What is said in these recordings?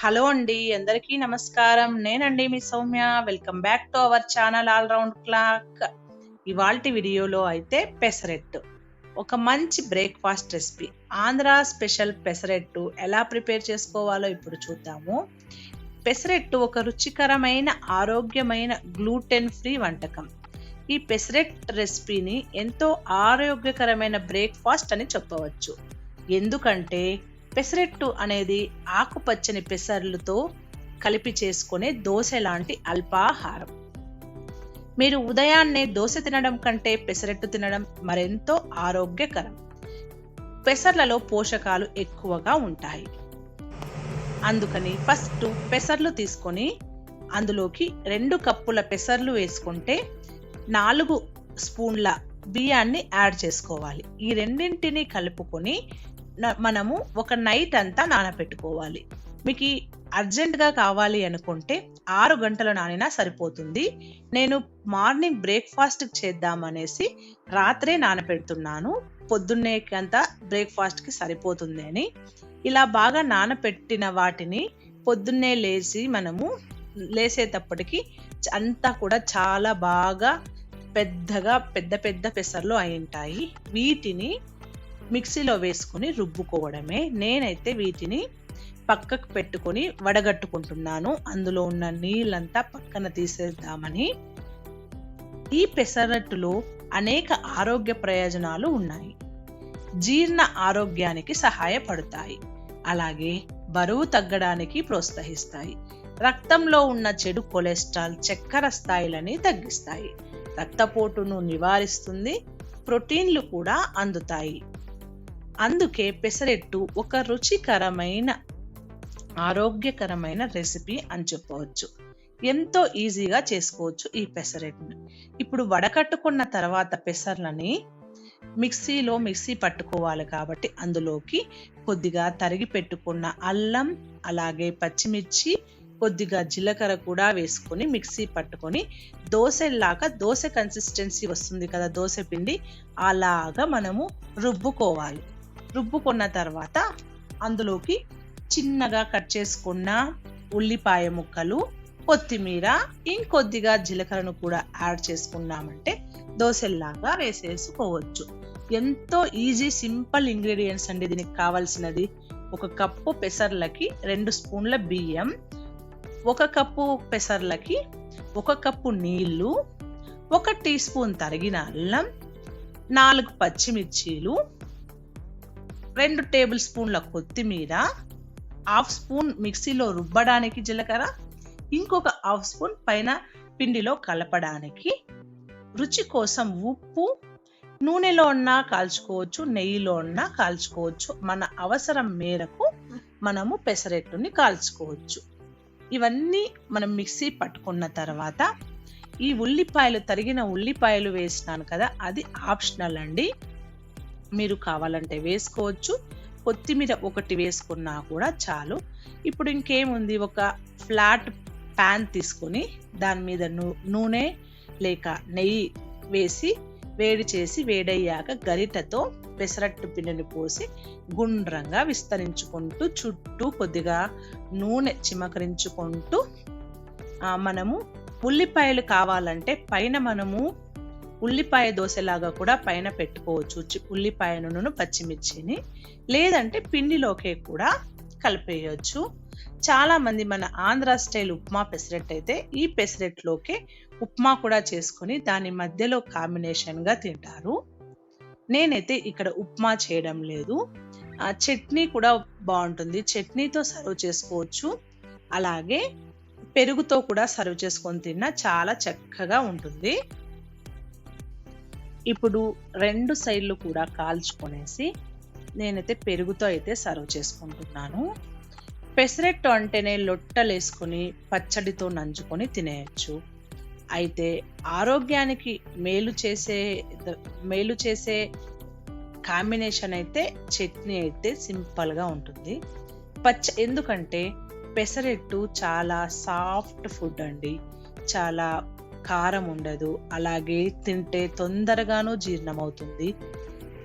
Hello అండి అందరికీ నమస్కారం. నేనండి మీ Soumya. Welcome back to our channel all round clock ఇవాల్టి వీడియోలో అయితే పెసరెట్టు. ఒక మంచి breakfast recipe Andhra special pesarattu ఎలా ప్రిపేర్ చేసుకోవాలో ఇప్పుడు చూద్దాము. పెసరెట్టు ఒక రుచికరమైన ఆరోగ్యమైన గ్లూటెన్ ఫ్రీ వంటకం. ఈ పెసరెట్ రెసిపీని ఎంతో ఆరోగ్యకరమైన బ్రేక్ఫాస్ట్ అని చెప్పవచ్చు. ఎందుకంటే పెసరెట్టు అనేది ఆకుపచ్చని పెసర్లతో కలిపి చేసుకునే దోశ లాంటి అల్పాహారం. మీరు ఉదయాన్నే దోశ తినడం కంటే పెసరెట్టు తినడం మరెంతో ఆరోగ్యకరం. పెసర్లలో పోషకాలు ఎక్కువగా ఉంటాయి. అందుకని ఫస్ట్ పెసర్లు తీసుకొని అందులోకి రెండు కప్పుల పెసర్లు వేసుకుంటే నాలుగు స్పూన్ల బియ్యాన్ని యాడ్ చేసుకోవాలి. ఈ రెండింటిని కలుపుకొని మనము ఒక నైట్ అంతా నానబెట్టుకోవాలి. మీకు అర్జెంటుగా కావాలి అనుకుంటే ఆరు గంటలు నానినా సరిపోతుంది. నేను మార్నింగ్ బ్రేక్ఫాస్ట్ చేద్దామనేసి రాత్రే నానపెడుతున్నాను పొద్దున్నే అంతా బ్రేక్ఫాస్ట్కి సరిపోతుంది అని. ఇలా బాగా నానబెట్టిన వాటిని పొద్దున్నే లేచి మనము లేసేటప్పటికి అంతా కూడా చాలా బాగా పెద్దగా పెద్ద పెద్ద పెసర్లు అయి ఉంటాయి. వీటిని మిక్సీలో వేసుకొని రుబ్బుకోవడమే. నేనైతే వీటిని పక్కకు పెట్టుకొని వడగట్టుకుంటున్నాను. అందులో ఉన్న నీళ్ళంతా పక్కన తీసేద్దామని. ఈ పెసరట్టులో అనేక ఆరోగ్య ప్రయోజనాలు ఉన్నాయి. జీర్ణ ఆరోగ్యానికి సహాయపడతాయి. అలాగే బరువు తగ్గడానికి ప్రోత్సహిస్తాయి. రక్తంలో ఉన్న చెడు కొలెస్ట్రాల్ చక్కెర స్థాయిలని తగ్గిస్తాయి. రక్తపోటును నివారిస్తుంది. ప్రోటీన్లు కూడా అందుతాయి. అందుకే పెసరెట్టు ఒక రుచికరమైన ఆరోగ్యకరమైన రెసిపీ అని చెప్పవచ్చు. ఎంతో ఈజీగా చేసుకోవచ్చు ఈ పెసరెట్ని. ఇప్పుడు వడకట్టుకున్న తర్వాత పెసర్లని మిక్సీలో మిక్సీ పట్టుకోవాలి కాబట్టి అందులోకి కొద్దిగా తరిగి పెట్టుకున్న అల్లం అలాగే పచ్చిమిర్చి కొద్దిగా జీలకర్ర కూడా వేసుకొని మిక్సీ పట్టుకొని దోశలాగా దోశ కన్సిస్టెన్సీ వస్తుంది కదా దోశ పిండి అలాగా మనము రుబ్బుకోవాలి. రుబ్బుకున్న తర్వాత అందులోకి చిన్నగా కట్ చేసుకున్న ఉల్లిపాయ ముక్కలు కొత్తిమీర ఇంకొద్దిగా జీలకర్రను కూడా యాడ్ చేసుకున్నామంటే దోశల్లాగా వేసేసుకోవచ్చు. ఎంతో ఈజీ సింపుల్ ఇంగ్రీడియంట్స్ అండి దీనికి కావాల్సినది. ఒక కప్పు పెసర్లకి రెండు స్పూన్ల బియ్యం ఒక కప్పు పెసర్లకి ఒక కప్పు నీళ్ళు ఒక టీ స్పూన్ తరిగిన అల్లం నాలుగు పచ్చిమిర్చీలు రెండు టేబుల్ స్పూన్ల కొత్తిమీర హాఫ్ స్పూన్ మిక్సీలో రుబ్బడానికి జీలకర్ర ఇంకొక హాఫ్ స్పూన్ పైన పిండిలో కలపడానికి రుచి కోసం ఉప్పు నూనెలో ఉన్నా కాల్చుకోవచ్చు నెయ్యిలో ఉన్నా కాల్చుకోవచ్చు. మన అవసరం మేరకు మనము పెసరెట్టుని కాల్చుకోవచ్చు. ఇవన్నీ మనం మిక్సీ పట్టుకున్న తర్వాత ఈ ఉల్లిపాయలు తరిగిన ఉల్లిపాయలు వేసినాను కదా అది ఆప్షనల్ అండి. మీరు కావాలంటే వేసుకోవచ్చు. కొత్తిమీర ఒకటి వేసుకున్నా కూడా చాలు. ఇప్పుడు ఇంకేముంది? ఒక ఫ్లాట్ ప్యాన్ తీసుకొని దాని మీద నూ- నూనె లేక నెయ్యి వేసి వేడి చేసి వేడయ్యాక గరిటతో పెసరట్టు పిండిని పోసి గుండ్రంగా విస్తరించుకుంటూ చుట్టూ కొద్దిగా నూనె చిమకరించుకుంటూ మనము ఉల్లిపాయలు కావాలంటే పైన మనము ఉల్లిపాయ దోశలాగా కూడా పైన పెట్టుకోవచ్చు. ఉల్లిపాయ నూనెను పచ్చిమిర్చిని. లేదంటే పిండిలోకే కూడా కలిపేయచ్చు. చాలా మంది మన ఆంధ్ర స్టైల్ ఉప్మా పెసరెట్ అయితే ఈ పెసరెట్లోకే ఉప్మా కూడా చేసుకొని దాని మధ్యలో కాంబినేషన్గా తింటారు. నేనైతే ఇక్కడ ఉప్మా చేయడం లేదు. ఆ చట్నీ కూడా బాగుంటుంది. చట్నీతో సర్వ్ చేసుకోవచ్చు. అలాగే పెరుగుతో కూడా సర్వ్ చేసుకొని తిన్నా చాలా చక్కగా ఉంటుంది. ఇప్పుడు రెండు సైడ్లు కూడా కాల్చుకొనేసి నేనైతే పెరుగుతో అయితే సర్వ్ చేసుకుంటున్నాను. పెసరెట్టు అంటేనే లొట్టలు వేసుకొని పచ్చడితో నంచుకొని తినేయచ్చు. అయితే ఆరోగ్యానికి మేలు చేసే మేలు చేసే కాంబినేషన్ అయితే చట్నీ అయితే సింపుల్గా ఉంటుంది. పచ్చ ఎందుకంటే పెసరెట్టు చాలా సాఫ్ట్ ఫుడ్ అండి. చాలా కారం ఉండదు అలాగే తింటే తొందరగాను జీర్ణమవుతుంది.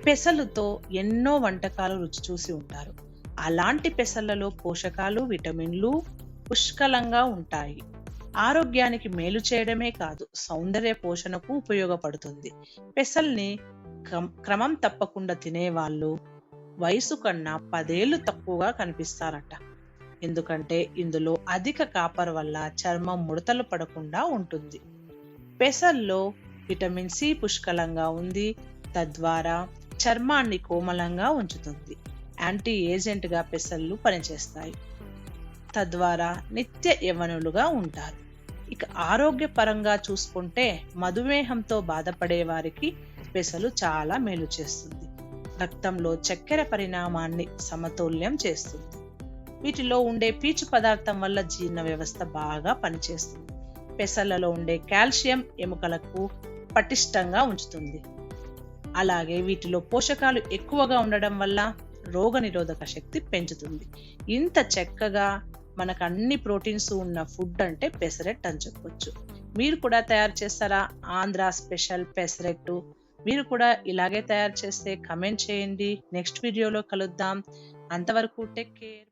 పెసలుతో ఎన్నో వంటకాలు రుచి చూసి ఉంటారు. అలాంటి పెసలలో పోషకాలు విటమిన్లు పుష్కలంగా ఉంటాయి. ఆరోగ్యానికి మేలు చేయడమే కాదు సౌందర్య పోషణకు ఉపయోగపడుతుంది. పెసల్ని క్రమం తప్పకుండా తినేవాళ్ళు వయసు కన్నా పదేళ్ళు తక్కువగా కనిపిస్తారట. ఎందుకంటే ఇందులో అధిక కాపర్ వల్ల చర్మం ముడతలు పడకుండా ఉంటుంది. పెసల్లో విటమిన్ సి పుష్కలంగా ఉంది. తద్వారా చర్మాన్ని కోమలంగా ఉంచుతుంది. యాంటీ ఏజెంట్గా పెసళ్ళు పనిచేస్తాయి. తద్వారా నిత్య యవనులుగా ఉంటారు. ఇక ఆరోగ్యపరంగా చూసుకుంటే మధుమేహంతో బాధపడే వారికి పెసలు చాలా మేలు చేస్తుంది. రక్తంలో చక్కెర పరిణామాన్ని సమతుల్యం చేస్తుంది. వీటిలో ఉండే పీచు పదార్థం వల్ల జీర్ణ వ్యవస్థ బాగా పనిచేస్తుంది. పెసలలో ఉండే కాల్షియం ఎముకలకు పటిష్టంగా ఉంచుతుంది. అలాగే వీటిలో పోషకాలు ఎక్కువగా ఉండడం వల్ల రోగనిరోధక శక్తి పెంచుతుంది. ఇంత చక్కగా మనకు అన్ని ప్రోటీన్స్ ఉన్న ఫుడ్ అంటే పెసరెట్ అని చెప్పొచ్చు. మీరు కూడా తయారు చేస్తారా? ఆంధ్ర స్పెషల్ పెసరెట్టు మీరు కూడా ఇలాగే తయారు చేస్తే కమెంట్ చేయండి. నెక్స్ట్ వీడియోలో కలుద్దాం. అంతవరకు టేక్ కేర్.